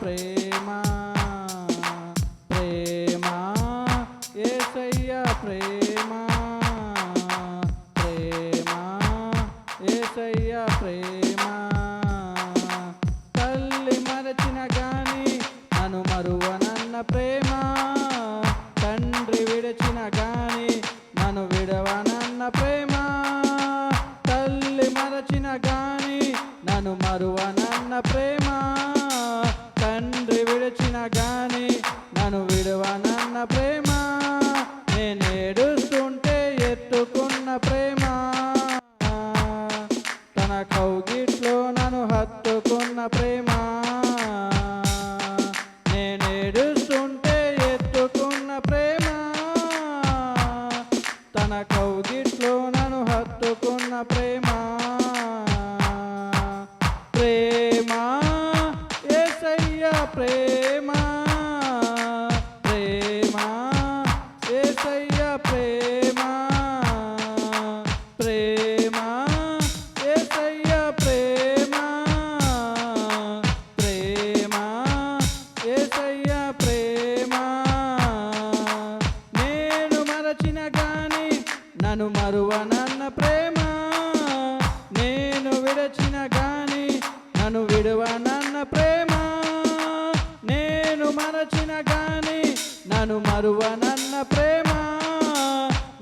ప్రేమ ప్రేమ ఏసయ్య ప్రేమ ప్రేమ ఏసయ్య ప్రేమ. తల్లి మరచిన కానీ నన్ను మరువనన్న ప్రేమ. తండ్రి విడచిన కానీ నన్ను విడవనన్న ప్రేమ. తల్లి మరచిన కానీ నన్ను మరువనన్న ప్రేమ. కౌగిట్లో నన్ను హత్తుకున్న ప్రేమ. నేనేడుస్తుంటే ఎత్తుకున్న ప్రేమ. తన కౌగిట్లో నన్ను హత్తుకున్న ప్రేమ ప్రేమ. నన్ను మరువనన్న ప్రేమ. నేను విడచిన గాని నన్ను విడువనన్న ప్రేమ. నేను మరచిన గాని నన్ను మరువనన్న ప్రేమ.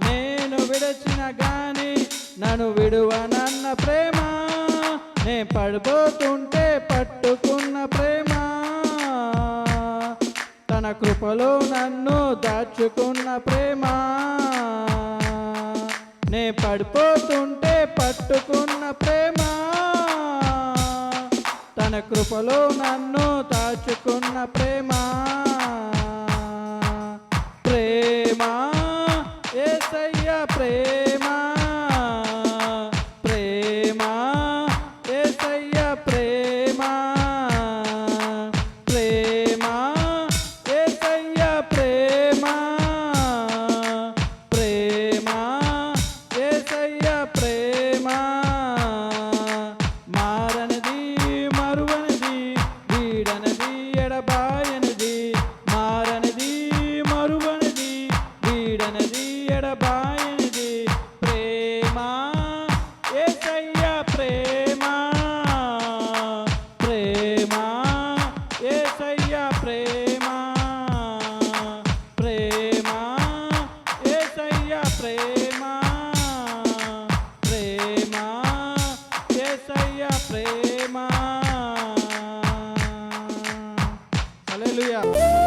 నేను విడచిన గాని నన్ను విడువనన్న ప్రేమ. నే పడిపోతుంటే పట్టుకున్న ప్రేమ. తన కృపలో నన్ను దాచుకున్న ప్రేమ. నే పడిపోతుంటే పట్టుకున్న ప్రేమ. తన కృపలో నన్ను దాచుకున్న ప్రేమ. ప్రేమా ఎడబాయనది ప్రేమ? ఏసయ్య ప్రేమ? ప్రేమ? ఏసయ్య ప్రేమ? ప్రేమ? ఏసయ్య ప్రేమ? ప్రేమ? ఏసయ్య ప్రేమ? Hallelujah.